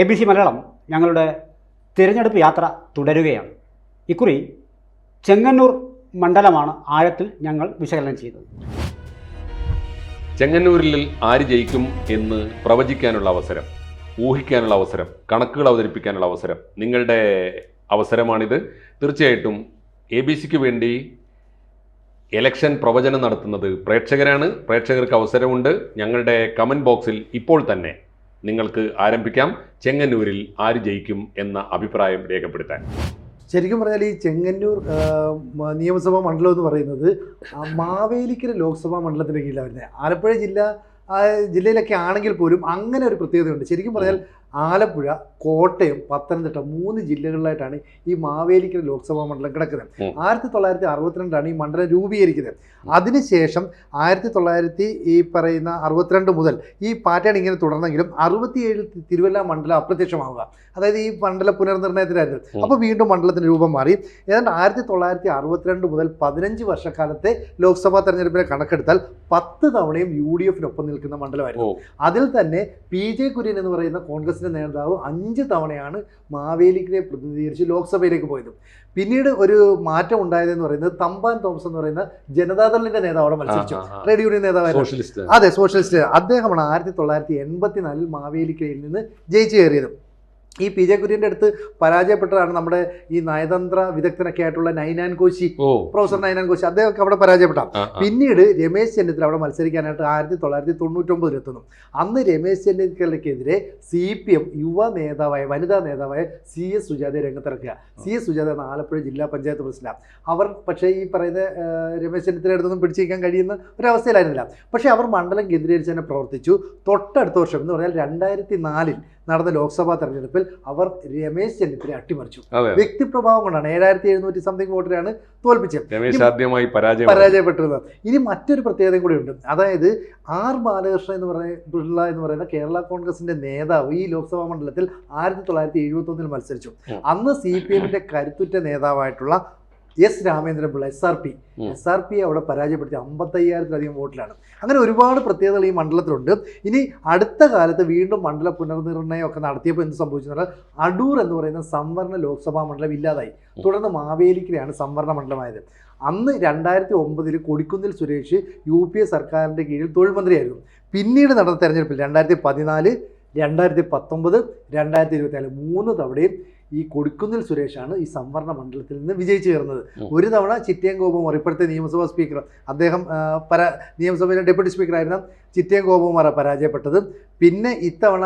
A B C Malayalam ഞങ്ങളുടെ തിരഞ്ഞെടുപ്പ് യാത്ര തുടരുകയാണ്. ഇക്കുറി ചെങ്ങന്നൂർ മണ്ഡലമാണ് ആഴത്തിൽ ഞങ്ങൾ വിശകലനം ചെയ്തത്. ചെങ്ങന്നൂരിൽ ആര് ജയിക്കും എന്ന് പ്രവചിക്കാനുള്ള അവസരം ഊഹിക്കാനുള്ള അവസരം കണക്കുകൾ അവതരിപ്പിക്കാനുള്ള അവസരം നിങ്ങളുടെ അവസരമാണിത്. തീർച്ചയായിട്ടും എ ബി സിക്ക് വേണ്ടി എലക്ഷൻ പ്രവചനം നടത്തുന്നത് പ്രേക്ഷകരാണ്. പ്രേക്ഷകർക്ക് അവസരമുണ്ട്. ഞങ്ങളുടെ കമന്റ് ബോക്സിൽ ഇപ്പോൾ തന്നെ നിങ്ങൾക്ക് ആരംഭിക്കാം. ചെങ്ങന്നൂരിൽ ആര് ജയിക്കും എന്ന അഭിപ്രായം രേഖപ്പെടുത്താൻ. ശരിക്കും പറഞ്ഞാൽ ഈ ചെങ്ങന്നൂർ നിയമസഭാ മണ്ഡലം എന്ന് പറയുന്നത് മാവേലിക്കര ലോക്സഭാ മണ്ഡലത്തിന്റെ കീഴിലാണ്. വരുന്നത് ആലപ്പുഴ ജില്ല ജില്ലയിലൊക്കെ ആണെങ്കിൽ പോലും അങ്ങനെ ഒരു പ്രത്യേകതയുണ്ട്. ശരിക്കും പറഞ്ഞാൽ ആലപ്പുഴ കോട്ടയം പത്തനംതിട്ട മൂന്ന് ജില്ലകളിലായിട്ടാണ് ഈ മാവേലിക്കര ലോക്സഭാ മണ്ഡലം കിടക്കുന്നത്. ആയിരത്തി തൊള്ളായിരത്തി അറുപത്തിരണ്ടാണ് ഈ മണ്ഡലം രൂപീകരിക്കുന്നത്. അതിനുശേഷം ആയിരത്തി തൊള്ളായിരത്തി ഈ പറയുന്ന അറുപത്തിരണ്ട് മുതൽ ഈ പാറ്റേൺ ഇങ്ങനെ തുടർന്നെങ്കിലും അറുപത്തിയേഴിൽ തിരുവല്ല മണ്ഡലം അപ്രത്യക്ഷമാവുക. അതായത് ഈ മണ്ഡല പുനർനിർണയത്തിലായിരുന്നു അപ്പോൾ വീണ്ടും മണ്ഡലത്തിന് രൂപം മാറി. ഏതാണ്ട് ആയിരത്തി തൊള്ളായിരത്തി അറുപത്തിരണ്ട് മുതൽ പതിനഞ്ച് വർഷക്കാലത്തെ ലോക്സഭാ തെരഞ്ഞെടുപ്പിനെ കണക്കെടുത്താൽ പത്ത് തവണയും യു ഡി എഫിനൊപ്പം നിൽക്കുന്ന മണ്ഡലമായിരുന്നു. അതിൽ തന്നെ പി ജെ കുര്യൻ എന്ന് പറയുന്ന കോൺഗ്രസിന്റെ നേതാവ് അഞ്ച് തവണയാണ് മാവേലിക്കിനെ പ്രതിനിധീകരിച്ച് ലോക്സഭയിലേക്ക് പോയത്. പിന്നീട് ഒരു മാറ്റം ഉണ്ടായതെന്ന് പറയുന്നത് തമ്പാൻ തോമസ് എന്ന് പറയുന്ന ജനതാദളിന്റെ നേതാവോടെ മത്സരിച്ചു. ട്രേഡ് യൂണിയൻ നേതാവായിരുന്നു. അതെ സോഷ്യലിസ്റ്റ്. അദ്ദേഹമാണ് ആയിരത്തി തൊള്ളായിരത്തി എൺപത്തിനാലിൽ മാവേലിക്കരയിൽ നിന്ന് ജയിച്ചു കയറിയത്. ഈ പി ജെ കുര്യന്റെ അടുത്ത് പരാജയപ്പെട്ടതാണ് നമ്മുടെ ഈ നയതന്ത്ര വിദഗ്ധനൊക്കെ ആയിട്ടുള്ള നൈനാൻ കോശി പ്രൊഫസർ നൈനാൻ കോശി. അദ്ദേഹമൊക്കെ അവിടെ പരാജയപ്പെട്ട. ആ, ആ. പിന്നീട് രമേശ് ചെന്നിത്തല അവിടെ മത്സരിക്കാനായിട്ട് ആയിരത്തി തൊള്ളായിരത്തി എത്തുന്നു. അന്ന് രമേശ് ചെന്നിത്തലയ്ക്കെതിരെ സി പി എം യുവ നേതാവായ വനിതാ നേതാവായ സി എസ് സുജാതയെ രംഗത്തിറക്കുക. സി എസ് സുജാത എന്ന ആലപ്പുഴ ജില്ലാ പഞ്ചായത്ത് പ്രസിഡന്റാണ് അവർ പക്ഷേ ഈ പറയുന്ന രമേശ് ചെന്നിത്തല അടുത്തൊന്നും പിടിച്ചിരിക്കാൻ കഴിയുന്ന ഒരവസ്ഥയിലായിരുന്നില്ല. പക്ഷേ അവർ മണ്ഡലം കേന്ദ്രീകരിച്ച് തന്നെ പ്രവർത്തിച്ചു. തൊട്ടടുത്ത വർഷം എന്ന് പറഞ്ഞാൽ രണ്ടായിരത്തി നാലിൽ നടന്ന ലോക്സഭാ തെരഞ്ഞെടുപ്പിൽ അവർ രമേശ് ചെന്നിത്തല അട്ടിമറിച്ചു. വ്യക്തിപ്രഭാവം കൊണ്ടാണ് ഏഴായിരത്തി എഴുന്നൂറ്റി സംതിങ് വോട്ടിലാണ് തോൽപ്പിച്ചത്. രമേശ് ആദ്യമായി പരാജയം പരാജയപ്പെട്ടിരുന്നത്. ഇനി മറ്റൊരു പ്രത്യേകതയും കൂടി ഉണ്ട്. അതായത് ആർ ബാലകൃഷ്ണൻ എന്ന് പറയുന്ന പിള്ള എന്ന് പറയുന്ന കേരള കോൺഗ്രസിന്റെ നേതാവ് ഈ ലോക്സഭാ മണ്ഡലത്തിൽ ആയിരത്തി തൊള്ളായിരത്തി എഴുപത്തി ഒന്നിൽ മത്സരിച്ചു അന്ന് സി പി എമ്മിന്റെ കരുത്തുറ്റ നേതാവായിട്ടുള്ള S Ramendra Pillai S R P. S R P അവിടെ പരാജയപ്പെടുത്തി അമ്പത്തയ്യായിരത്തിലധികം വോട്ടിലാണ്. അങ്ങനെ ഒരുപാട് പ്രത്യേകതകൾ ഈ മണ്ഡലത്തിലുണ്ട്. ഇനി അടുത്ത കാലത്ത് വീണ്ടും മണ്ഡല പുനർനിർണയം ഒക്കെ നടത്തിയപ്പോൾ എന്ത് സംഭവിച്ചു എന്ന് പറഞ്ഞാൽ അടൂർ എന്ന് പറയുന്ന സംവരണ ലോക്സഭാ മണ്ഡലം ഇല്ലാതായി. തുടർന്ന് മാവേലിക്കരയാണ് സംവരണ മണ്ഡലമായത്. അന്ന് രണ്ടായിരത്തി ഒമ്പതിൽ Kodikunnil Suresh U P A സർക്കാരിന്റെ കീഴിൽ തൊഴിൽ മന്ത്രിയായിരുന്നു. പിന്നീട് നടന്ന തെരഞ്ഞെടുപ്പിൽ രണ്ടായിരത്തി പതിനാല് രണ്ടായിരത്തി പത്തൊമ്പത് രണ്ടായിരത്തി ഇരുപത്തിനാല് മൂന്ന് തവണയും ഈ കൊടുക്കുന്നിൽ സുരേഷാണ് ഈ സംവരണ മണ്ഡലത്തിൽ നിന്ന് വിജയിച്ചു കയറുന്നത്. ഒരു തവണ ചിറ്റയം ഗോപകുമാർ ഇപ്പോഴത്തെ നിയമസഭാ സ്പീക്കർ അദ്ദേഹം പര നിയമസഭയിലെ ഡെപ്യൂട്ടി സ്പീക്കറായിരുന്ന ചിറ്റയം ഗോപകുമാർ പരാജയപ്പെട്ടത്. പിന്നെ ഇത്തവണ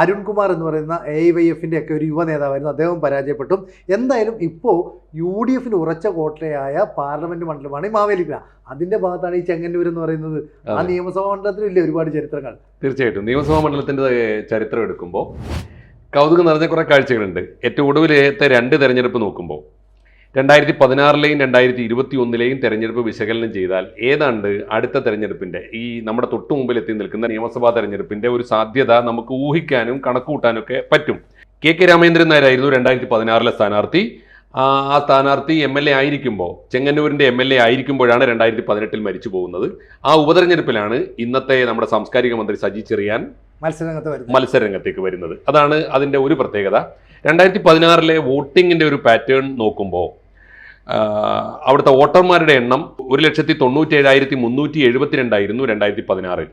അരുൺകുമാർ എന്ന് പറയുന്ന എ വൈ എഫിന്റെ ഒക്കെ ഒരു യുവ നേതാവായിരുന്നു. അദ്ദേഹം പരാജയപ്പെട്ടു. എന്തായാലും ഇപ്പോൾ യു ഡി എഫിന് ഉറച്ച കോട്ടയായ പാർലമെന്റ് മണ്ഡലമാണ് ഈ മാവേലിക്കര അതിന്റെ ഭാഗത്താണ് ഈ ചെങ്ങന്നൂർ എന്ന് പറയുന്നത്. ആ നിയമസഭാ മണ്ഡലത്തിലും ഇല്ലേ ഒരുപാട് ചരിത്രങ്ങൾ? തീർച്ചയായിട്ടും. നിയമസഭാ മണ്ഡലത്തിന്റെ ചരിത്രം എടുക്കുമ്പോൾ കൗതുകം നിറഞ്ഞ കുറേ കാഴ്ചകളുണ്ട്. ഏറ്റവും ഒടുവിലത്തെ രണ്ട് തെരഞ്ഞെടുപ്പ് നോക്കുമ്പോൾ രണ്ടായിരത്തി പതിനാറിലെയും രണ്ടായിരത്തി ഇരുപത്തി ഒന്നിലെയും തെരഞ്ഞെടുപ്പ് വിശകലനം ചെയ്താൽ ഏതാണ്ട് അടുത്ത തെരഞ്ഞെടുപ്പിന്റെ ഈ നമ്മുടെ തൊട്ടു മുമ്പിൽ എത്തി നിൽക്കുന്ന നിയമസഭാ തെരഞ്ഞെടുപ്പിന്റെ ഒരു സാധ്യത നമുക്ക് ഊഹിക്കാനും കണക്കുകൂട്ടാനൊക്കെ പറ്റും. കെ കെ രാമേന്ദ്രൻ നായരായിരുന്നു രണ്ടായിരത്തി പതിനാറിലെ സ്ഥാനാർത്ഥി. ആ സ്ഥാനാർത്ഥി എം എൽ എ ആയിരിക്കുമ്പോൾ ചെങ്ങന്നൂരിന്റെ എം എൽ എ ആയിരിക്കുമ്പോഴാണ് രണ്ടായിരത്തി പതിനെട്ടിൽ മരിച്ചു പോകുന്നത് ആ ഉപതെരഞ്ഞെടുപ്പിലാണ് ഇന്നത്തെ നമ്മുടെ സാംസ്കാരിക മന്ത്രി സജി ചെറിയാൻ മത്സരരംഗത്തേക്ക് വരുന്നത്. അതാണ് അതിന്റെ ഒരു പ്രത്യേകത. രണ്ടായിരത്തി പതിനാറിലെ വോട്ടിങ്ങിന്റെ ഒരു പാറ്റേൺ നോക്കുമ്പോൾ അവിടുത്തെ വോട്ടർമാരുടെ എണ്ണം ഒരു ലക്ഷത്തി തൊണ്ണൂറ്റി ഏഴായിരത്തി മുന്നൂറ്റി എഴുപത്തിരണ്ടായിരുന്നു രണ്ടായിരത്തി പതിനാറിൽ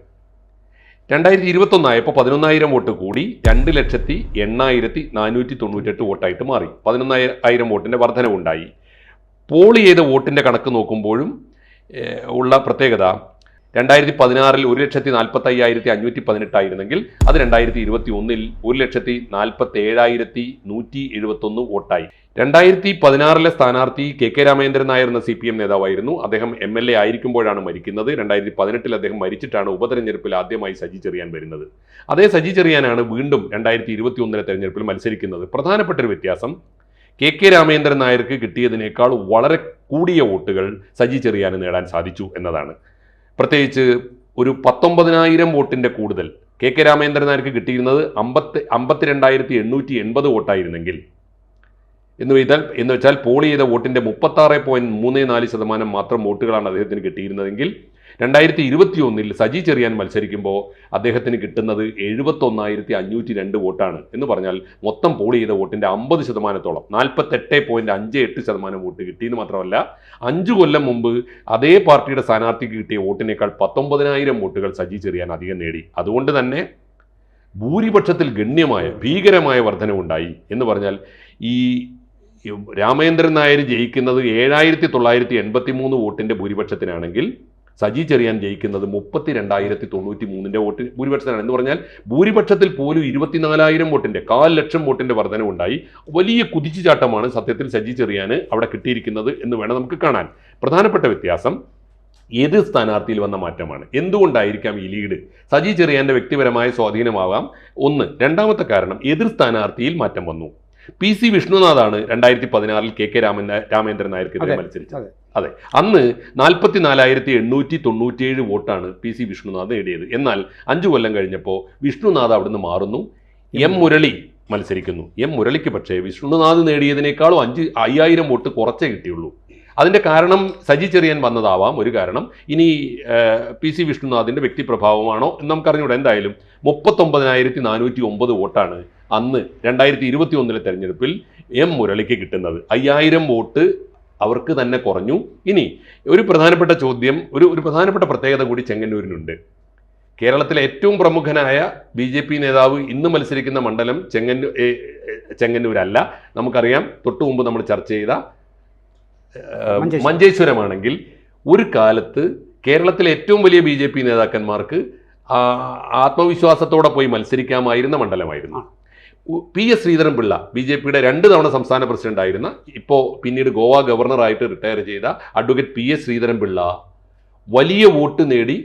രണ്ടായിരത്തി ഇരുപത്തൊന്നായപ്പോൾ പതിനൊന്നായിരം വോട്ട് കൂടി രണ്ട് ലക്ഷത്തി എണ്ണായിരത്തി നാനൂറ്റി തൊണ്ണൂറ്റെട്ട് വോട്ടായിട്ട് മാറി. പതിനൊന്നായിരം വോട്ടിന്റെ വർധനവുണ്ടായി. പോൾ ചെയ്ത വോട്ടിന്റെ കണക്ക് നോക്കുമ്പോഴും ഉള്ള പ്രത്യേകത രണ്ടായിരത്തി പതിനാറിൽ ഒരു ലക്ഷത്തി നാൽപ്പത്തി അയ്യായിരത്തി അഞ്ഞൂറ്റി പതിനെട്ടായിരുന്നെങ്കിൽ അത് രണ്ടായിരത്തി ഇരുപത്തി ഒന്നിൽ ഒരു ലക്ഷത്തി നാൽപ്പത്തി ഏഴായിരത്തി നൂറ്റി എഴുപത്തൊന്ന് വോട്ടായി. രണ്ടായിരത്തി പതിനാറിലെ സ്ഥാനാർത്ഥി കെ കെ രാമേന്ദ്രൻ നായർ എന്ന സി പി എം നേതാവായിരുന്നു. അദ്ദേഹം എം എൽ എ ആയിരിക്കുമ്പോഴാണ് മരിക്കുന്നത്. രണ്ടായിരത്തി പതിനെട്ടിൽ അദ്ദേഹം മരിച്ചിട്ടാണ് ഉപതെരഞ്ഞെടുപ്പിൽ ആദ്യമായി സജി ചെറിയാൻ വരുന്നത്. അതേ സജി ചെറിയാനാണ് വീണ്ടും രണ്ടായിരത്തി ഇരുപത്തി ഒന്നിലെ തെരഞ്ഞെടുപ്പിൽ മത്സരിക്കുന്നത്. പ്രധാനപ്പെട്ട ഒരു വ്യത്യാസം കെ കെ രാമേന്ദ്രൻ നായർക്ക് കിട്ടിയതിനേക്കാൾ വളരെ കൂടിയ വോട്ടുകൾ സജി ചെറിയാന് നേടാൻ സാധിച്ചു എന്നതാണ്. പ്രത്യേകിച്ച് ഒരു പത്തൊമ്പതിനായിരം വോട്ടിന്റെ കൂടുതൽ. കെ കെ രാമേന്ദ്രൻ നായർക്ക് കിട്ടിയിരുന്നത് അമ്പത്തി അമ്പത്തിരണ്ടായിരത്തി എണ്ണൂറ്റി എൺപത് വോട്ടായിരുന്നെങ്കിൽ. എന്ന് വെച്ചാൽ എന്ന് വെച്ചാൽ പോൾ ചെയ്ത വോട്ടിന്റെ മുപ്പത്താറ് പോയിന്റ് മൂന്ന് നാല് ശതമാനം മാത്രം വോട്ടുകളാണ് അദ്ദേഹത്തിന് കിട്ടിയിരുന്നതെങ്കിൽ രണ്ടായിരത്തി ഇരുപത്തി ഒന്നിൽ സജി ചെറിയാൻ മത്സരിക്കുമ്പോൾ അദ്ദേഹത്തിന് കിട്ടുന്നത് എഴുപത്തൊന്നായിരത്തി അഞ്ഞൂറ്റി രണ്ട് വോട്ടാണ് എന്ന് പറഞ്ഞാൽ മൊത്തം പോൾ ചെയ്ത വോട്ടിന്റെ അമ്പത് ശതമാനത്തോളം നാൽപ്പത്തെട്ട് പോയിന്റ് അഞ്ച് എട്ട് ശതമാനം വോട്ട് കിട്ടിയെന്ന് മാത്രമല്ല അഞ്ചു കൊല്ലം മുമ്പ് അതേ പാർട്ടിയുടെ സ്ഥാനാർത്ഥിക്ക് കിട്ടിയ വോട്ടിനേക്കാൾ പത്തൊമ്പതിനായിരം വോട്ടുകൾ സജി ചെറിയാൻ അധികം നേടി. അതുകൊണ്ട് തന്നെ ഭൂരിപക്ഷത്തിൽ ഗണ്യമായ ഭീകരമായ വർധനവുണ്ടായി എന്ന് പറഞ്ഞാൽ ഈ രാമേന്ദ്രൻ നായർ ജയിക്കുന്നത് ഏഴായിരത്തി തൊള്ളായിരത്തി എൺപത്തി മൂന്ന് വോട്ടിന്റെ ഭൂരിപക്ഷത്തിനാണെങ്കിൽ സജി ചെറിയാൻ ജയിക്കുന്നത് മുപ്പത്തി രണ്ടായിരത്തി തൊണ്ണൂറ്റി മൂന്നിന്റെ വോട്ട് ഭൂരിപക്ഷത്തിനാണ്. എന്ന് പറഞ്ഞാൽ ഭൂരിപക്ഷത്തിൽ പോലും ഇരുപത്തിനാലായിരം വോട്ടിന്റെ കാൽ ലക്ഷം വോട്ടിന്റെ വർധനവുണ്ടായി വലിയ കുതിച്ചുചാട്ടമാണ് സത്യത്തിൽ സജി ചെറിയാൻ അവിടെ കിട്ടിയിരിക്കുന്നത് എന്ന് വേണം നമുക്ക് കാണാൻ. പ്രധാനപ്പെട്ട വ്യത്യാസം ഏത് സ്ഥാനാർത്ഥിയിൽ വന്ന മാറ്റമാണ്? എന്തുകൊണ്ടായിരിക്കാം ഈ ലീഡ്? സജി ചെറിയാന്റെ വ്യക്തിപരമായ സ്വാധീനമാവാം. ഒന്ന് രണ്ടാമത്തെ കാരണം എതിർ സ്ഥാനാർത്ഥിയിൽ മാറ്റം വന്നു. പി സി വിഷ്ണുനാഥാണ് രണ്ടായിരത്തി പതിനാറിൽ കെ കെ രാമൻ രാമേന്ദ്രൻ നായർക്കെതിരെ മത്സരിച്ചത്. അതെ. അതെ. അന്ന് നാൽപ്പത്തി നാലായിരത്തി എണ്ണൂറ്റി തൊണ്ണൂറ്റിയേഴ് വോട്ടാണ് പി സി വിഷ്ണുനാഥ് നേടിയത്. എന്നാൽ അഞ്ചു കൊല്ലം കഴിഞ്ഞപ്പോൾ വിഷ്ണുനാഥ് അവിടുന്ന് മാറുന്നു. എം മുരളി മത്സരിക്കുന്നു. എം മുരളിക്ക് പക്ഷേ വിഷ്ണുനാഥ് നേടിയതിനേക്കാളും അഞ്ച് അയ്യായിരം വോട്ട് കുറച്ചേ കിട്ടിയുള്ളൂ. അതിന്റെ കാരണം സജി ചെറിയാൻ വന്നതാവാം. ഒരു കാരണം ഇനി പി സി വിഷ്ണുനാഥിന്റെ വ്യക്തിപ്രഭാവമാണോ എന്ന് നമുക്കറിഞ്ഞൂടെ. എന്തായാലും മുപ്പത്തൊമ്പതിനായിരത്തി നാനൂറ്റി ഒമ്പത് വോട്ടാണ് അന്ന് രണ്ടായിരത്തി ഇരുപത്തി ഒന്നിലെ തെരഞ്ഞെടുപ്പിൽ എം മുരളിക്ക് കിട്ടുന്നത് അയ്യായിരം വോട്ട് അവർക്ക് തന്നെ കുറഞ്ഞു. ഇനി ഒരു പ്രധാനപ്പെട്ട ചോദ്യം ഒരു ഒരു പ്രധാനപ്പെട്ട പ്രത്യേകത കൂടി ചെങ്ങന്നൂരിനുണ്ട് കേരളത്തിലെ ഏറ്റവും പ്രമുഖനായ ബി ജെ പി നേതാവ് ഇന്ന് മത്സരിക്കുന്ന മണ്ഡലം ചെങ്ങന്നൂർ ചെങ്ങന്നൂരല്ല. നമുക്കറിയാം തൊട്ടു മുമ്പ് നമ്മൾ ചർച്ച ചെയ്ത മഞ്ചേശ്വരം. മഞ്ചേശ്വരമാണെങ്കിൽ ഒരു കാലത്ത് കേരളത്തിലെ ഏറ്റവും വലിയ ബി ജെ പി നേതാക്കന്മാർക്ക് ആത്മവിശ്വാസത്തോടെ പോയി മത്സരിക്കാമായിരുന്ന മണ്ഡലമായിരുന്നു. P S Sreedharan Pillai B J പിയുടെ രണ്ട് തവണ സംസ്ഥാന പ്രസിഡന്റ് ആയിരുന്ന ഇപ്പോൾ പിന്നീട് ഗോവ ഗവർണറായിട്ട് റിട്ടയർ ചെയ്ത അഡ്വക്കേറ്റ് പി എസ് ശ്രീധരൻപിള്ള വലിയ വോട്ട് നേടി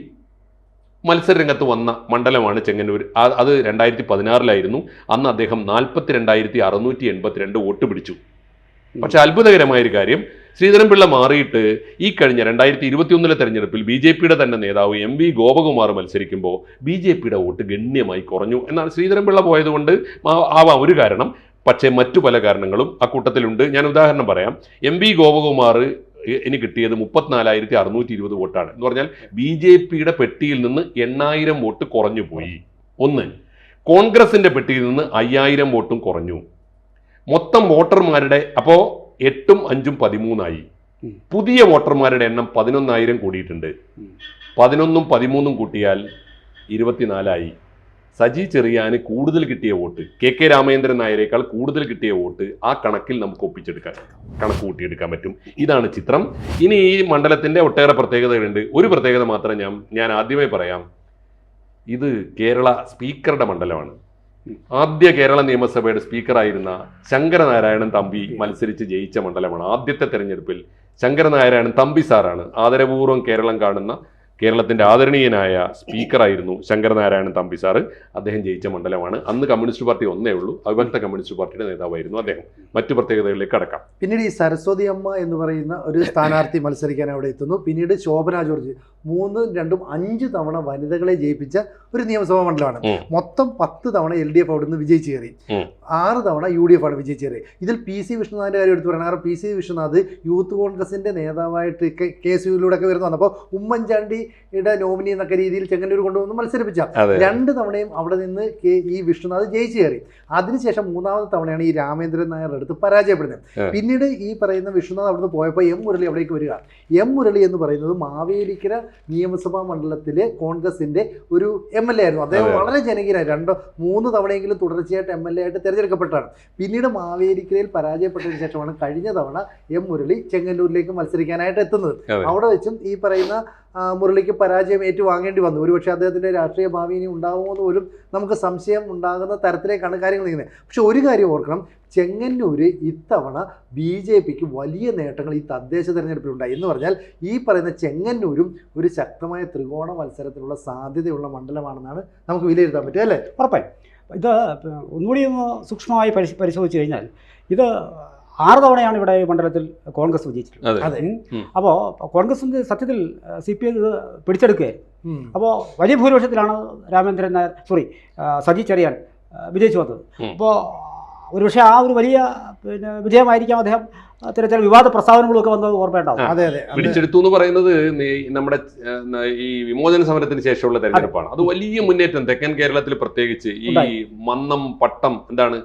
മത്സരരംഗത്ത് വന്ന മണ്ഡലമാണ് ചെങ്ങന്നൂർ അത് രണ്ടായിരത്തി പതിനാറിലായിരുന്നു അന്ന് അദ്ദേഹം നാൽപ്പത്തി രണ്ടായിരത്തി അറുന്നൂറ്റി എൺപത്തിരണ്ട് വോട്ട് പിടിച്ചു. പക്ഷെ അത്ഭുതകരമായ ഒരു കാര്യം ശ്രീധരൻപിള്ള മാറിയിട്ട് ഈ കഴിഞ്ഞ രണ്ടായിരത്തി ഇരുപത്തിയൊന്നിലെ തെരഞ്ഞെടുപ്പിൽ ബി ജെ പിയുടെ തന്നെ നേതാവ് എം വി ഗോപകുമാർ മത്സരിക്കുമ്പോൾ ബി ജെ പിയുടെ വോട്ട് ഗണ്യമായി കുറഞ്ഞു എന്നാൽ ശ്രീധരൻപിള്ള പോയതുകൊണ്ട് ആവാം ഒരു കാരണം. പക്ഷേ മറ്റു പല കാരണങ്ങളും ആ കൂട്ടത്തിലുണ്ട്. ഞാൻ ഉദാഹരണം പറയാം. എം വി ഗോപകുമാർ ഇനി കിട്ടിയത് മുപ്പത്തിനാലായിരത്തി അറുന്നൂറ്റി ഇരുപത് വോട്ടാണ്. എന്ന് പറഞ്ഞാൽ ബി ജെ പിയുടെ പെട്ടിയിൽ നിന്ന് എണ്ണായിരം വോട്ട് കുറഞ്ഞു പോയി. ഒന്ന് കോൺഗ്രസിന്റെ പെട്ടിയിൽ നിന്ന് അയ്യായിരം വോട്ടും കുറഞ്ഞു. മൊത്തം വോട്ടർമാരുടെ അപ്പോൾ എട്ടും അഞ്ചും പതിമൂന്നായി. പുതിയ വോട്ടർമാരുടെ എണ്ണം പതിനൊന്നായിരം കൂടിയിട്ടുണ്ട്. പതിനൊന്നും പതിമൂന്നും കൂട്ടിയാൽ ഇരുപത്തിനാലായി. സജി ചെറിയാന് കൂടുതൽ കിട്ടിയ വോട്ട് കെ കെ രാമേന്ദ്രൻ നായരേക്കാൾ കൂടുതൽ കിട്ടിയ വോട്ട് ആ കണക്കിൽ നമുക്ക് ഒപ്പിച്ചെടുക്കാൻ കണക്ക് കൂട്ടിയെടുക്കാൻ പറ്റും. ഇതാണ് ചിത്രം. ഇനി ഈ മണ്ഡലത്തിന്റെ ഒട്ടേറെ പ്രത്യേകതകളുണ്ട്. ഒരു പ്രത്യേകത മാത്രം ഞാൻ ഞാൻ ആദ്യമേ പറയാം. ഇത് കേരള സ്പീക്കറുടെ മണ്ഡലമാണ്. ആദ്യ കേരള നിയമസഭയുടെ സ്പീക്കറായിരുന്ന ശങ്കരനാരായണൻ തമ്പി മത്സരിച്ച് ജയിച്ച മണ്ഡലമാണ്. ആദ്യത്തെ തെരഞ്ഞെടുപ്പിൽ ശങ്കരനാരായണൻ തമ്പി സാറാണ് ആദരപൂർവം കേരളം കാണുന്ന കേരളത്തിന്റെ ആദരണീയനായ സ്പീക്കറായിരുന്നു ശങ്കരനാരായണൻ തമ്പി സാറ്. അദ്ദേഹം ജയിച്ച മണ്ഡലമാണ്. അന്ന് കമ്മ്യൂണിസ്റ്റ് പാർട്ടി ഒന്നേ ഉള്ളൂ. അവിഭക്ത കമ്മ്യൂണിസ്റ്റ് പാർട്ടിയുടെ നേതാവായിരുന്നു അദ്ദേഹം. മറ്റു പ്രത്യേകതകളിലേക്ക് കടക്കാം. പിന്നീട് ഈ സരസ്വതി അമ്മ എന്ന് പറയുന്ന ഒരു സ്ഥാനാർത്ഥി മത്സരിക്കാൻ അവിടെ എത്തുന്നു. പിന്നീട് ശോഭന ജോർജ്. മൂന്നും രണ്ടും അഞ്ച് തവണ വനിതകളെ ജയിപ്പിച്ച ഒരു നിയമസഭാ മണ്ഡലമാണ്. മൊത്തം പത്ത് തവണ എൽ ഡി എഫ് അവിടുന്ന് വിജയിച്ചു കയറി. ആറ് തവണ യു ഡി എഫ് ആണ് വിജയിച്ചു കയറി. ഇതിൽ പി സി വിഷ്ണുനാഥിന്റെ കാര്യം എടുത്തു പറയണം. കാരണം പി സി വിഷ്ണുനാഥ് യൂത്ത് കോൺഗ്രസിന്റെ നേതാവായിട്ട് കെ- സി എസ് യുയിലൂടെ ഒക്കെ വരുന്നു വന്നപ്പോൾ ഉമ്മൻചാണ്ടിയുടെ നോമിനി എന്നൊക്കെ രീതിയിൽ ചെങ്ങന്നൂർ കൊണ്ടുവന്ന് മത്സരിപ്പിച്ച രണ്ട് തവണയും അവിടെ നിന്ന് കെ ഈ വിഷ്ണുനാഥ് ജയിച്ചു കയറി. അതിനുശേഷം മൂന്നാമത്തെ തവണയാണ് ഈ രാമേന്ദ്രൻ നായർ എടുത്ത് പരാജയപ്പെടുന്നത്. പിന്നീട് ഈ പറയുന്ന വിഷ്ണുനാഥ് അവിടുന്ന് പോയപ്പോൾ എം മുരളി അവിടേക്ക് വരിക. എം മുരളി എന്ന് പറയുന്നത് മാവേലിക്കര നിയമസഭാ മണ്ഡലത്തിലെ കോൺഗ്രസിന്റെ ഒരു എം എൽ എ ആയിരുന്നു. അദ്ദേഹം വളരെ ജനകീയനായി രണ്ടോ മൂന്ന് തവണയെങ്കിലും തുടർച്ചയായിട്ട് എം എൽ എ ആയിട്ട് തിരഞ്ഞെടുക്കപ്പെട്ടാണ്. പിന്നീട് മാവേലിക്കരയിൽ പരാജയപ്പെട്ടതിന് ശേഷമാണ് കഴിഞ്ഞ തവണ എം മുരളി ചെങ്ങന്നൂരിലേക്ക് മത്സരിക്കാനായിട്ട് എത്തുന്നത്. അവിടെ വെച്ചും ഈ പറയുന്ന മുരളിക്ക് പരാജയം ഏറ്റുവാങ്ങേണ്ടി വന്നു. ഒരുപക്ഷെ അദ്ദേഹത്തിന്റെ രാഷ്ട്രീയ ഭാവി ഇനി ഉണ്ടാകുമോ എന്ന് പോലും നമുക്ക് സംശയം ഉണ്ടാകുന്ന തരത്തിലേക്കാണ് കാര്യങ്ങൾ നീങ്ങുന്നത്. പക്ഷെ ഒരു കാര്യം ഓർക്കണം. ചെങ്ങന്നൂർ ഇത്തവണ ബി ജെ പിക്ക് വലിയ നേട്ടങ്ങൾ ഈ തദ്ദേശ തെരഞ്ഞെടുപ്പിലുണ്ടായി. എന്ന് പറഞ്ഞാൽ ഈ പറയുന്ന ചെങ്ങന്നൂരും ഒരു ശക്തമായ ത്രികോണ മത്സരത്തിനുള്ള സാധ്യതയുള്ള മണ്ഡലമാണെന്നാണ് നമുക്ക് വിലയിരുത്താൻ പറ്റുക അല്ലേ? ഉറപ്പായി. ഇത് ഒന്നുകൂടി ഒന്ന് സൂക്ഷ്മമായി പരിശോധിച്ചു പരിശോധിച്ച് കഴിഞ്ഞാൽ ഇത് ആറ് തവണയാണ് ഇവിടെ ഈ മണ്ഡലത്തിൽ കോൺഗ്രസ് വിജയിച്ചിട്ടുള്ളത്. അതെ. അപ്പോൾ കോൺഗ്രസ് സത്യത്തിൽ സി പി ഐ ഇത് പിടിച്ചെടുക്കുകയായിരുന്നു അപ്പോൾ വലിയ ഭൂരിപക്ഷത്തിലാണ് രാമേന്ദ്രൻ നായർ സോറി സജി ചെറിയാൻ വിജയിച്ചു വന്നത്. അപ്പോൾ ഒരുപക്ഷെ ആ ഒരു വലിയ പിന്നെ വിജയമായിരിക്കാം അദ്ദേഹം. ചില വിവാദ പ്രസ്താവനകളൊക്കെ വന്നത് ഓർമ്മയുണ്ടാവും. അതെ അതെ. പിടിച്ചെടുത്തു എന്ന് പറയുന്നത് നമ്മുടെ ഈ വിമോചന സമരത്തിന് ശേഷമുള്ള തെരഞ്ഞെടുപ്പാണ്. അത്. വലിയ മുന്നേറ്റം തെക്കൻ കേരളത്തിൽ പ്രത്യേകിച്ച് ഈ മന്നം പട്ടം എന്താണ്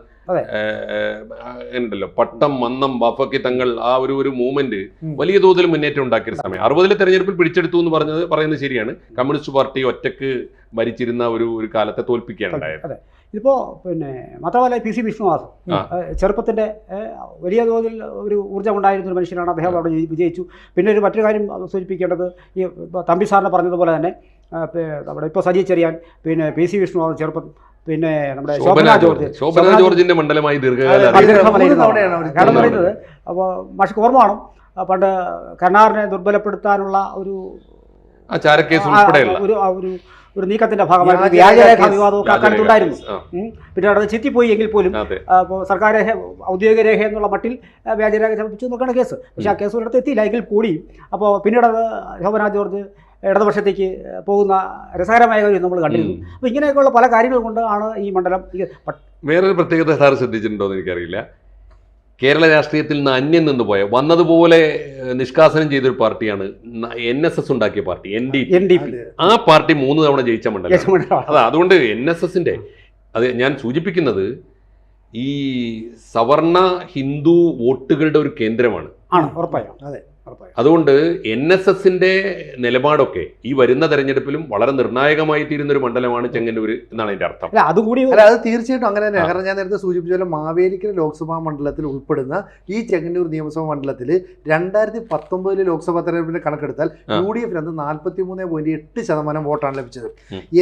ഉണ്ടല്ലോ. പട്ടം മന്നം ബാഫക്കി തങ്ങൾ ആ ഒരു ഒരു മൂവ്മെന്റ് വലിയ തോതിൽ മുന്നേറ്റം ഉണ്ടാക്കിയ സമയം. അറുപതിലെ തെരഞ്ഞെടുപ്പിൽ പിടിച്ചെടുത്തു എന്ന് പറഞ്ഞത് പറയുന്നത് ശരിയാണ്. കമ്മ്യൂണിസ്റ്റ് പാർട്ടി ഒറ്റയ്ക്ക് ഭരിച്ചിരുന്ന ഒരു ഒരു കാലത്തെ തോൽപ്പിക്കുകയാണ് ഉണ്ടായത്. ഇതിപ്പോൾ പിന്നെ മാത്രമല്ല പി സി വിഷ്ണുവാസ് ചെറുപ്പത്തിന്റെ ചെറുപ്പത്തിന്റെ വലിയ തോതിൽ ഒരു ഊർജം ഉണ്ടായിരുന്ന ഒരു മനുഷ്യനാണ്. അദ്ദേഹം അവിടെ വിജയിച്ചു. പിന്നെ ഒരു മറ്റൊരു കാര്യം സൂചിപ്പിക്കേണ്ടത് ഈ തമ്പി സാറിനെ പറഞ്ഞതുപോലെ തന്നെ നമ്മുടെ ഇപ്പോൾ സജി ചെറിയാൻ പിന്നെ പി സി വിഷ്ണുവാസ് ചെറുപ്പം പിന്നെ നമ്മുടെ ശോഭന ജോർജ്. ശോഭന ജോർജിന്റെ മണ്ഡലമായി ദീർഘകാലം കാരണം പറയുന്നത് അപ്പോൾ മാഷിക്ക് ഓർമ്മ കാണും പണ്ട് കർണാറിനെ ദുർബലപ്പെടുത്താനുള്ള ഒരു ഒരു ഒരു ഒരു നീക്കത്തിന്റെ ഭാഗമായി വ്യാജരേഖ. വിവാദമൊക്കെ അക്കാലത്തുണ്ടായിരുന്നു. പിന്നെ അവിടെ ചെത്തിപ്പോയി എങ്കിൽ പോലും അപ്പോൾ സർക്കാർ രേഖ ഔദ്യോഗിക രേഖ എന്നുള്ള മട്ടിൽ വ്യാജരേഖ ചമപ്പിച്ചു നോക്കുകയാണ് കേസ്. പക്ഷേ ആ കേസ് ഒരിടത്ത് എത്തിയില്ല. എങ്കിൽ കൂടി അപ്പോൾ പിന്നീട് അത് ശോഭന ജോർജ് ഇടതുപക്ഷത്തേക്ക് പോകുന്ന രസകരമായ കാര്യം നമ്മൾ കണ്ടിരുന്നു. അപ്പോൾ ഇങ്ങനെയൊക്കെയുള്ള പല കാര്യങ്ങൾ കൊണ്ട് ആണ് ഈ മണ്ഡലം വേറൊരു പ്രത്യേകത സാർ ശ്രദ്ധിച്ചിട്ടുണ്ടോ എന്ന് എനിക്കറിയില്ല. കേരള രാഷ്ട്രീയത്തിൽ നിന്ന് അന്യം നിന്ന് പോയ വന്നതുപോലെ നിഷ്കാസനം ചെയ്തൊരു പാർട്ടിയാണ് എൻ എസ് എസ് ഉണ്ടാക്കിയ party N D N D P. ആ പാർട്ടി മൂന്ന് തവണ ജയിച്ച മണ്ഡലം. അതെ അതാ അതുകൊണ്ട് എൻ എസ് എസിന്റെ അത് ഞാൻ സൂചിപ്പിക്കുന്നത് ഈ സവർണ ഹിന്ദു വോട്ടുകളുടെ ഒരു കേന്ദ്രമാണ്. ആണ് ഉറപ്പായും. അതെ. അതുകൊണ്ട് എൻ എസ് എസിന്റെ നിലപാടൊക്കെ ഈ വരുന്ന തെരഞ്ഞെടുപ്പിലും വളരെ നിർണായകമായി തീരുന്ന ഒരു മണ്ഡലമാണ് ചെങ്ങന്നൂര് എന്നാണ് അതിന്റെ അർത്ഥം. അല്ല അതുകൂടി അല്ല അത് തീർച്ചയായിട്ടും അങ്ങനെ തന്നെയാണ് കാരണം ഞാൻ നേരത്തെ സൂചിപ്പിച്ച പോലെ മാവേലിക്കര ലോക്സഭാ മണ്ഡലത്തിൽ ഉൾപ്പെടുന്ന ഈ ചെങ്ങന്നൂർ നിയമസഭാ മണ്ഡലത്തിൽ രണ്ടായിരത്തി പത്തൊമ്പതിലെ ലോക്സഭാ തെരഞ്ഞെടുപ്പിന്റെ കണക്കെടുത്താൽ. യു ഡി എഫിന് അന്ന് നാൽപ്പത്തി മൂന്ന് പോയിന്റ് എട്ട് ശതമാനം വോട്ടാണ് ലഭിച്ചത്.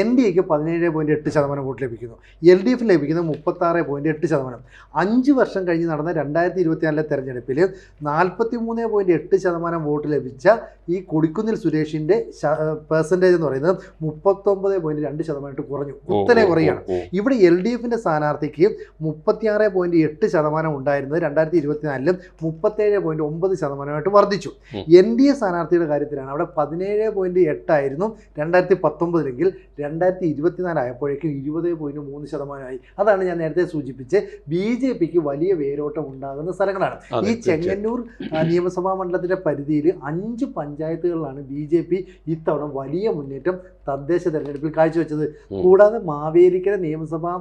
എൻ ഡി എക്ക് പതിനേഴ് പോയിന്റ് എട്ട് ശതമാനം വോട്ട് ലഭിക്കുന്നു. എൽ ഡി എഫിന് ലഭിക്കുന്നത് മുപ്പത്തി ആറ് പോയിന്റ് എട്ട് ശതമാനം. അഞ്ച് വർഷം കഴിഞ്ഞ് നടന്ന രണ്ടായിരത്തി ഇരുപത്തിനാലിലെ തെരഞ്ഞെടുപ്പിൽ നാൽപ്പത്തി മൂന്ന് പോയിന്റ് എട്ട് ശതമാനം വോട്ട് ലഭിച്ച ഈ കൊടിക്കുന്നിൽ സുരേഷിന്റെ പെർസെന്റേജ് എന്ന് പറയുന്നത് മുപ്പത്തൊമ്പത് പോയിന്റ് രണ്ട് ശതമാനമായിട്ട് കുറഞ്ഞു. കുത്തനെ കുറയാണ്. ഇവിടെ എൽ ഡി എഫിന്റെ സ്ഥാനാർത്ഥിക്ക് മുപ്പത്തിയാറ് പോയിന്റ് എട്ട് ശതമാനം ഉണ്ടായിരുന്നത് രണ്ടായിരത്തി ഇരുപത്തിനാലിലും മുപ്പത്തേഴ് പോയിന്റ് ഒമ്പത് ശതമാനമായിട്ട് വർദ്ധിച്ചു. എൻ ഡി എ സ്ഥാനാർത്ഥിയുടെ കാര്യത്തിലാണ്. അവിടെ പതിനേഴ് പോയിന്റ് എട്ടായിരുന്നു രണ്ടായിരത്തി പത്തൊമ്പതിലെങ്കിൽ രണ്ടായിരത്തി ഇരുപത്തിനാല് ആയപ്പോഴേക്കും ഇരുപത് പോയിന്റ് മൂന്ന് ശതമാനമായി. അതാണ് ഞാൻ നേരത്തെ സൂചിപ്പിച്ച് ബി ജെ പിക്ക് വലിയ വേരോട്ടം ഉണ്ടാകുന്ന സ്ഥലങ്ങളാണ്. ഈ ചെങ്ങന്നൂർ നിയമസഭാ മണ്ഡലത്തിന്റെ പരിധിയിൽ അഞ്ച് പഞ്ചായത്തുകളിലാണ് ബി ജെ പി ഇത്തവണ വലിയ മുന്നേറ്റം തദ്ദേശ തെരഞ്ഞെടുപ്പിൽ കാഴ്ചവെച്ചത്. കൂടാതെ മാവേലിക്കര നിയമസഭാ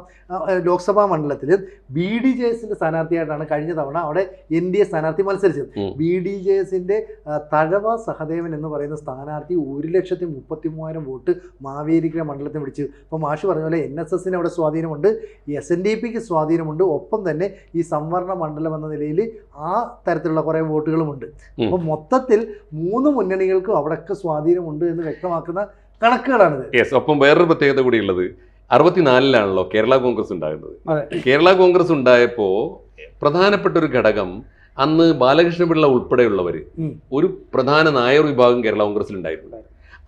ലോക്സഭാ മണ്ഡലത്തിൽ ബി ഡി ജെ എസിന്റെ സ്ഥാനാർത്ഥിയായിട്ടാണ് കഴിഞ്ഞ തവണ അവിടെ എൻ ഡി എ സ്ഥാനാർത്ഥി മത്സരിച്ചത്. ബി ഡി ജെ എസിന്റെ തഴവ സഹദേവൻ എന്ന് പറയുന്ന സ്ഥാനാർത്ഥി ഒരു ലക്ഷത്തി മുപ്പത്തി മൂവായിരം വോട്ട് മാവേലിക്കര മണ്ഡലത്തിൽ പിടിച്ചു. അപ്പോൾ മാഷ് പറഞ്ഞ പോലെ എൻ എസ് എസിന് അവിടെ സ്വാധീനമുണ്ട്. എസ് എൻ ഡി പിക്ക് സ്വാധീനമുണ്ട്. ഒപ്പം തന്നെ ഈ സംവരണ മണ്ഡലം എന്ന നിലയിൽ ആ തരത്തിലുള്ള കുറേ വോട്ടുകളുമുണ്ട്. ഉണ്ട് അപ്പോൾ മൊത്തത്തിൽ മൂന്ന് മുന്നണികൾക്കും അവിടെയൊക്കെ സ്വാധീനമുണ്ട് എന്ന് വ്യക്തമാക്കുന്ന കണക്കുകളാണിത്. യെസ് ഒപ്പം വേറൊരു പ്രത്യേകത കൂടി ഉള്ളത് അറുപത്തിനാലിലാണല്ലോ കേരള കോൺഗ്രസ് ഉണ്ടാകുന്നത് കേരള കോൺഗ്രസ് ഉണ്ടായപ്പോൾ പ്രധാനപ്പെട്ട ഒരു ഘടകം അന്ന് ബാലകൃഷ്ണപിള്ള ഉൾപ്പെടെയുള്ളവർ ഒരു പ്രധാന നായർ വിഭാഗം കേരള കോൺഗ്രസിൽ ഉണ്ടായിട്ടുണ്ട്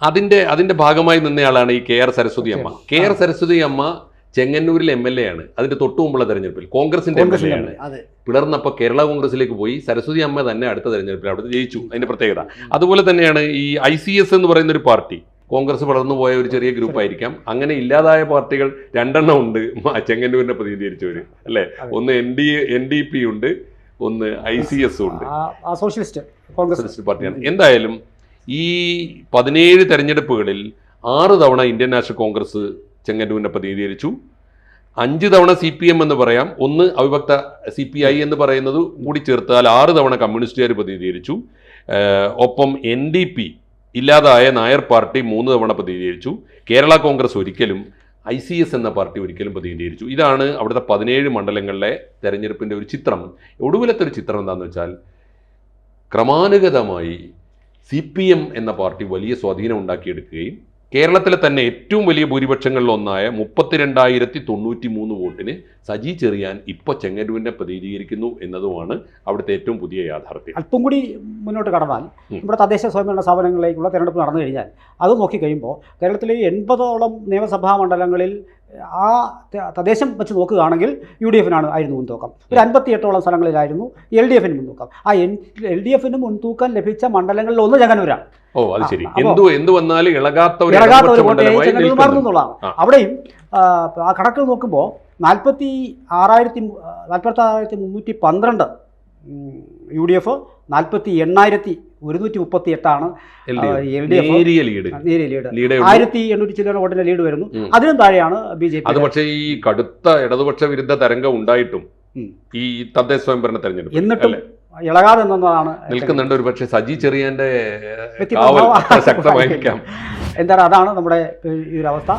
അതിന്റെ അതിന്റെ ഭാഗമായി നിന്നയാളാണ് ഈ കെ ആർ സരസ്വതി അമ്മ. കെ ആർ സരസ്വതി അമ്മ ചെങ്ങന്നൂരിൽ എം എൽ എ ആണ്. അതിന്റെ തൊട്ടു മുമ്പുള്ള തെരഞ്ഞെടുപ്പിൽ കോൺഗ്രസിന്റെ എം എൽ എ ആണ്. പിളർന്നപ്പോൾ കേരള കോൺഗ്രസിലേക്ക് പോയി സരസ്വതി അമ്മ തന്നെ അടുത്ത തെരഞ്ഞെടുപ്പിൽ അവിടെ ജയിച്ചു. അതിന്റെ പ്രത്യേകത. അതുപോലെ തന്നെയാണ് ഈ ഐ സി എസ് എന്ന് പറയുന്ന ഒരു പാർട്ടി കോൺഗ്രസ് വളർന്നു പോയ ഒരു ചെറിയ ഗ്രൂപ്പ് ആയിരിക്കാം. അങ്ങനെ ഇല്ലാതായ പാർട്ടികൾ രണ്ടെണ്ണം ഉണ്ട് ചെങ്ങന്നൂരിനെ പ്രതിനിധീകരിച്ചവര് അല്ലെ? ഒന്ന് N D N D P ഉണ്ട് ഒന്ന് ഐ സി എസ് ഉണ്ട്. സോഷ്യലിസ്റ്റ് സോഷ്യലിസ്റ്റ് പാർട്ടിയാണ്. എന്തായാലും ഈ പതിനേഴ് തെരഞ്ഞെടുപ്പുകളിൽ ആറ് തവണ ഇന്ത്യൻ നാഷണൽ കോൺഗ്രസ് ചെങ്ങന്നൂരിനെ പ്രതിനിധീകരിച്ചു. അഞ്ച് തവണ സി പി എം എന്ന് പറയാം. ഒന്ന് അവിഭക്ത സി പി ഐ എന്ന് പറയുന്നത് കൂടി ചേർത്താൽ ആറ് തവണ കമ്മ്യൂണിസ്റ്റുകാർ പ്രതിനിധീകരിച്ചു. ഒപ്പം എൻ ഡി പി ഇല്ലാതായ നായർ പാർട്ടി മൂന്ന് തവണ പ്രതിനിധീകരിച്ചു. കേരള കോൺഗ്രസ് ഒരിക്കലും ഐ സി എസ് എന്ന പാർട്ടി ഒരിക്കലും പ്രതിനിധീകരിച്ചു. ഇതാണ് അവിടുത്തെ പതിനേഴ് മണ്ഡലങ്ങളിലെ തെരഞ്ഞെടുപ്പിന്റെ ഒരു ചിത്രം. ഒടുവിലത്തെ ഒരു ചിത്രം എന്താണെന്ന് വെച്ചാൽ ക്രമാനുഗതമായി സി പി എം എന്ന പാർട്ടി വലിയ സ്വാധീനം ഉണ്ടാക്കിയെടുക്കുകയും കേരളത്തിലെ തന്നെ ഏറ്റവും വലിയ ഭൂരിപക്ഷങ്ങളിൽ ഒന്നായ മുപ്പത്തിരണ്ടായിരത്തി തൊണ്ണൂറ്റി മൂന്ന് വോട്ടിന് സജി ചെറിയാൻ ഇപ്പോൾ ചെങ്ങന്നൂരിനെ പ്രതിനിധീകരിക്കുന്നു എന്നതുമാണ് അവിടുത്തെ ഏറ്റവും പുതിയ യാഥാർത്ഥ്യം അല്പം കൂടി മുന്നോട്ട് കടന്നാൽ. നമ്മുടെ തദ്ദേശ സ്വയംഭരണ സ്ഥാപനങ്ങളിലേക്കുള്ള തെരഞ്ഞെടുപ്പ് നടന്നു കഴിഞ്ഞാൽ അത് നോക്കിക്കഴിയുമ്പോൾ കേരളത്തിലെ എൺപതോളം നിയമസഭാ മണ്ഡലങ്ങളിൽ ആ തദ്ദേശം വെച്ച് നോക്കുകയാണെങ്കിൽ യു ഡി എഫിനാണ് ആയിരുന്നു മുൻതൂക്കം. ഒരു അൻപത്തിയെട്ടോളം സ്ഥലങ്ങളിലായിരുന്നു എൽ ഡി എഫിന് മുൻതൂക്കം. ആ എൽ ഡി എഫിന് മുൻതൂക്കം ലഭിച്ച മണ്ഡലങ്ങളിൽ ഒന്ന് ചെങ്ങന്നൂരാണ് ഓ അത് ശരി. എന്തു എന്തു വന്നാലും ഇളകാത്ത ഒരു. എന്നുള്ളതാണ് അവിടെയും ആ, ആ കണക്ക് നോക്കുമ്പോൾ നാൽപ്പത്തി ആറായിരത്തി നാൽപ്പത്തി ആറായിരത്തി മുന്നൂറ്റി പന്ത്രണ്ട് യു ഡി എഫ് നാൽപ്പത്തി എണ്ണായിരത്തി ഒരുന്നൂറ്റി മുപ്പത്തി എട്ടാണ് എൽ ഡി എഫ്. നേരിയ ലീഡ്. ആയിരത്തി എണ്ണൂറ്റി ചില്ലറ വോട്ടിന്റെ ലീഡ് വരുന്നു. അതിനും താഴെയാണ് ബി ജെ പി. അത് പക്ഷേ ഈ കടുത്ത ഇടതുപക്ഷ വിരുദ്ധ തരംഗം ഉണ്ടായിട്ടും ഈ തദ്ദേശ സ്വയംഭരണ തെരഞ്ഞെടുപ്പ്. എന്നിട്ടും? ഇളകാതെ നിന്നതാണ് നിൽക്കുന്നുണ്ട് ഒരു പക്ഷേ സജി ചെറിയാന്റെ ശക്തമായിരിക്കാം എന്താണ് അതാണ് നമ്മുടെ ഈ ഒരു അവസ്ഥ.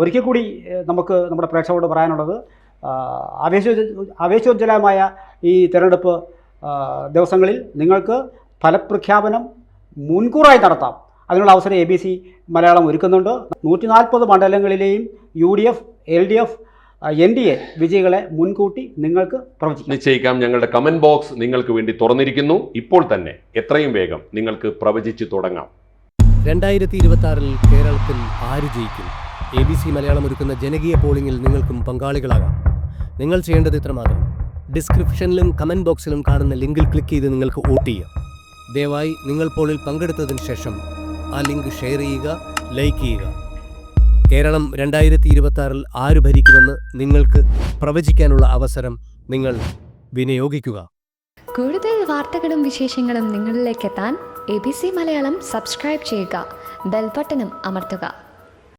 ഒരിക്കൽ കൂടി നമുക്ക് നമ്മുടെ പ്രേക്ഷകരോട് പറയാനുള്ളത് ആവേശ ആവേശോജ്വലമായ ഈ തിരഞ്ഞെടുപ്പ് ദിവസങ്ങളിൽ നിങ്ങൾക്ക് ഫലപ്രഖ്യാപനം മുൻകൂറായി നടത്താം. അതിനുള്ള അവസരം എ ബി സി മലയാളം ഒരുക്കുന്നുണ്ട്. നൂറ്റി നാൽപ്പത് മണ്ഡലങ്ങളിലെയും U D F L D F N D A വിജയികളെ മുൻകൂട്ടി നിങ്ങൾക്ക് പ്രവചിക്കാം. നിശ്ചയിക്കാം. ഞങ്ങളുടെ കമന്റ് ബോക്സ് നിങ്ങൾക്ക് വേണ്ടി തുറന്നിരിക്കുന്നു. ഇപ്പോൾ തന്നെ എത്രയും വേഗം നിങ്ങൾക്ക് പ്രവചിച്ചു തുടങ്ങാം. രണ്ടായിരത്തി ഇരുപത്തി ആറിൽ കേരളത്തിൽ ആര് ജയിക്കും? എ ബി സി മലയാളം ഒരുക്കുന്ന ജനകീയ പോളിംഗിൽ നിങ്ങൾക്കും പങ്കാളികളാകാം. നിങ്ങൾ ചെയ്യേണ്ടത് ഇത്രമാത്രം. ഡിസ്ക്രിപ്ഷനിലും കമന്റ് ബോക്സിലും കാണുന്ന ലിങ്കിൽ ക്ലിക്ക് ചെയ്ത് നിങ്ങൾക്ക് വോട്ട് ചെയ്യാം. ദയവായി നിങ്ങൾ പോളിൽ പങ്കെടുത്തതിന് ശേഷം ആ ലിങ്ക് ഷെയർ ചെയ്യുക ലൈക്ക് ചെയ്യുക. കേരളം രണ്ടായിരത്തി ഇരുപത്തി ആറിൽ ആര് ഭരിക്കുമെന്ന് നിങ്ങൾക്ക് പ്രവചിക്കാനുള്ള അവസരം നിങ്ങൾ വിനിയോഗിക്കുക. കൂടുതൽ വാർത്തകളും വിശേഷങ്ങളും നിങ്ങളിലേക്ക് എത്താൻ A B C Malayalam subscribe ചെയ്യുക. ബെൽബട്ടനും അമർത്തുക.